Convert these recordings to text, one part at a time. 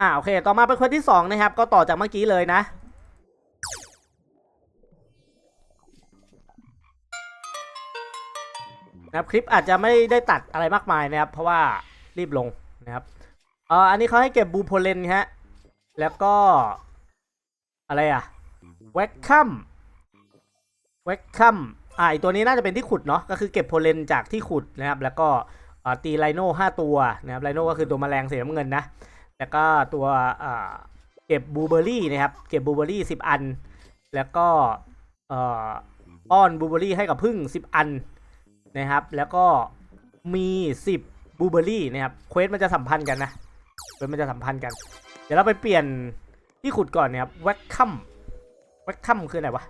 อ่าโอเค ต่อมาเป็นคนที่สองนะครับ ก็ต่อจากเมื่อกี้เลยนะนะครับคลิปอาจจะไม่ได้ตัดอะไรมากมายนะครับ เพราะว่ารีบลงนะครับเอ่ออันนี้เขาให้เก็บบูโพเลนฮะแล้วก็อะไรอะแวคคัมแวคคัมอ่าไอตัวนี้น่าจะเป็นที่ขุดเนาะก็คือเก็บโพเลนจากที่ขุดนะครับ แล้วก็ตีไลโน่ห้าตัวนะครับไลโน่ก็คือตัวแมลงสีน้ำเงินนะ แล้วก็ตัวเก็บบูเบอรี่นะครับ เก็บบูเบอรี่สิบอัน แล้วก็ป้อนบูเบอรี่ให้กับพึ่งสิบอันนะครับ แล้วก็มี10บูเบอรี่นะครับเควสมันจะสัมพันธ์กันนะเควสมันจะสัมพันธ์กัน เดี๋ยวเราไปเปลี่ยนที่ขุดก่อนนะครับแวคคัมแวคคัมคืออะไรวะ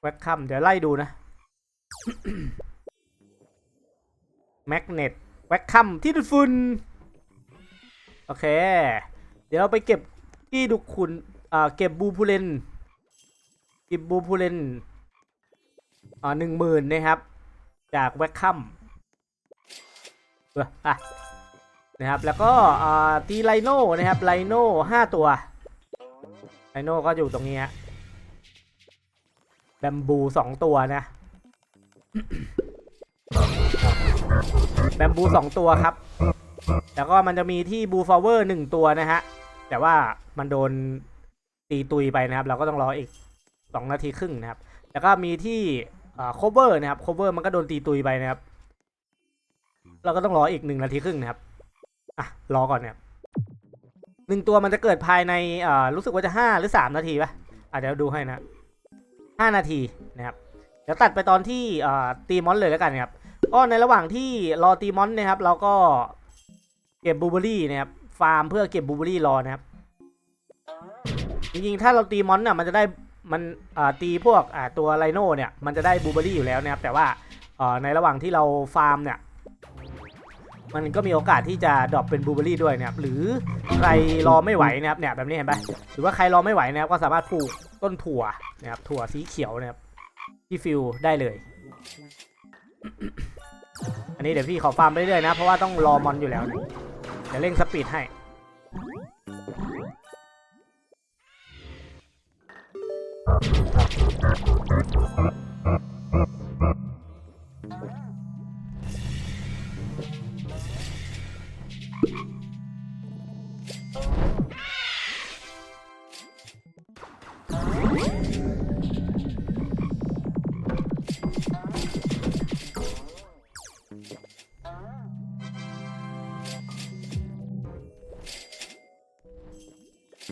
แวคคัมเดี๋ยวไล่ดูนะแมกเนตแวคคัมที่ดูดฝุ่น โอเค เดี๋ยวเราไปเก็บที่ดูดคุณอ่าเก็บบูพูเลนเก็บบูพูเลนอ่าหนึ่งหมื่นนะครับ จากแวคคัมเอออะนะครับ แล้วก็อ่าตีไลโน่นะครับไลโน่ห้าตัวไลโน่ก็อยู่ตรงนี้ฮะแบมบูสองตัวนะแบมบูสองตัวครับ แล้วก็มันจะมีที่บูฟลาเวอร์หนึ่งตัวนะฮะ แต่ว่ามันโดนตีตุยไปนะครับ เราก็ต้องรออีกสองนาทีครึ่งนะครับ แล้วก็มีที่อ่า cover นะครับ cover มันก็โดนตีตุยไปนะครับ เราก็ต้องรออีกหนึ่งนาทีครึ่งนะครับ อะ รอก่อนนะครับหนึ่งตัวมันจะเกิดภายในอ่ารู้สึกว่าจะห้าหรือสามนาทีปะอะเดี๋ยวดูให้นะห้านาทีนะครับ เดี๋ยวตัดไปตอนที่อ่าตีมอนเลยแล้วกันนะครับก็ในระหว่างที่รอตีมอนนะครับ เราก็ เก็บบูเบอรี่นะครับฟาร์มเพื่อเก็บบูเบอรี่รอนะครับจริงๆถ้าเราตีมอนน่ะมันจะได้มันตีพวกตัวไลโน่เนี่ยมันจะได้บูเบอรี่อยู่แล้วนะครับแต่ว่าในระหว่างที่เราฟาร์มเนี่ยมันก็มีโอกาสที่จะดรอปเป็นบูเบอรี่ด้วยนะครับหรือใครรอไม่ไหวนะครับเนี่ยแบบนี้เห็นปะหรือว่าใครรอไม่ไหวนะครับก็สามารถปลูกต้นถั่วนะครับถั่วสีเขียวนะครับที่ฟิลได้เลย อันนี้เดี๋ยวพี่ขอฟาร์มไปเรื่อยๆนะเพราะว่าต้องรอมอนอยู่แล้วนะ ดี๋ยวเร่งสปีดให้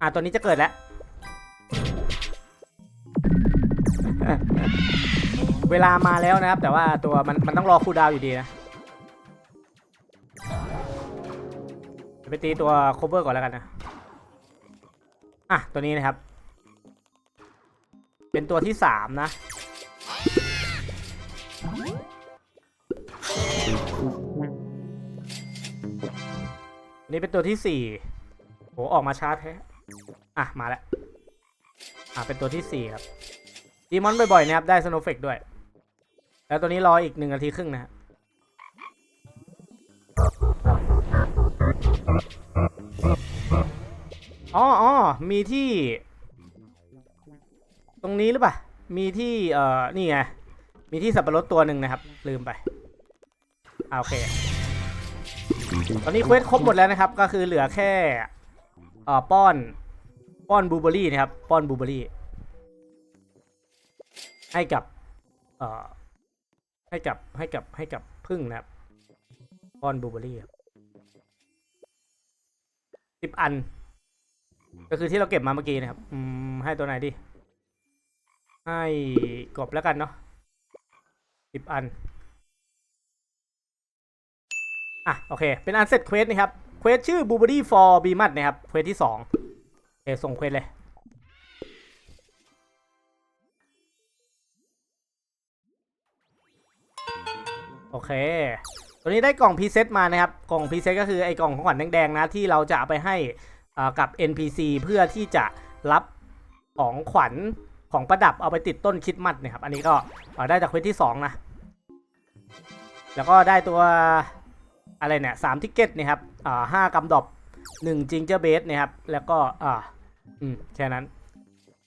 อะตัวนี้จะเกิดแล้ว เวลามาแล้วนะครับ แต่ว่าตัวมันมันต้องรอคูลดาวอยู่ดีนะเดี๋ยวไปตีตัวโคเวอร์ก่อนแล้วกันนะ อะ ตัวนี้นะครับ เป็นตัวที่สามนะ นนี้เป็นตัวที่สี่โหออกมาช้าแท้อะ มาแล้ว อะ เป็นตัวที่สี่ครับดีมอนบ่อยๆนะครับ ได้สโนเฟกด้วย แล้วตัวนี้รออีกหนึ่งนาทีครึ่งนะฮะอ๋ออ๋อมีที่ ตรงนี้หรือเปล่า มีที่ เอ่อ นี่ไง มีที่สับปะรดตัวหนึ่งนะครับ ลืมไปอ่าโอเค ตอนนี้เควสครบหมดแล้วนะครับ ก็คือเหลือแค่เอ่อป้อนป้อนบลูเบอรี่นะครับ ป้อนบลูเบอรี่ ให้กับเอ่อให้กับให้กับให้กับพึ่งนะครับ ป้อนบลูเบอร์รี่สิบอัน ก็คือที่เราเก็บมาเมื่อกี้นะครับ อืมให้ตัวไหนดี ให้กบแล้วกันเนาะสิบอัน อะโอเค เป็นอันเสร็จเควสนะครับ เควสชื่อ b ู o บ e r y for b m u t นะครับ เควสที่สองโอเคส่งเควสเลย โอเค ตัวนี้ได้กล่องพรีเซตมานะครับ กล่องพรีเซตก็คือไอ้กล่องของขวัญแดงๆนะที่เราจะเอาไปให้อ่ากับ NPC เพื่อที่จะรับของขวัญของประดับเอาไปติดต้นคิดมัดนะครับ อันนี้ก็ได้จากเควสที่สองนะ แล้วก็ได้ตัว อะไรเนี่ยสามทิกเก็ตนะครับอ่าห้ากำดอบหนึ่งจิงเจอร์เบสนะครับ แล้วก็อ่าอืมแค่นั้น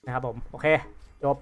นะครับผม โอเค จบ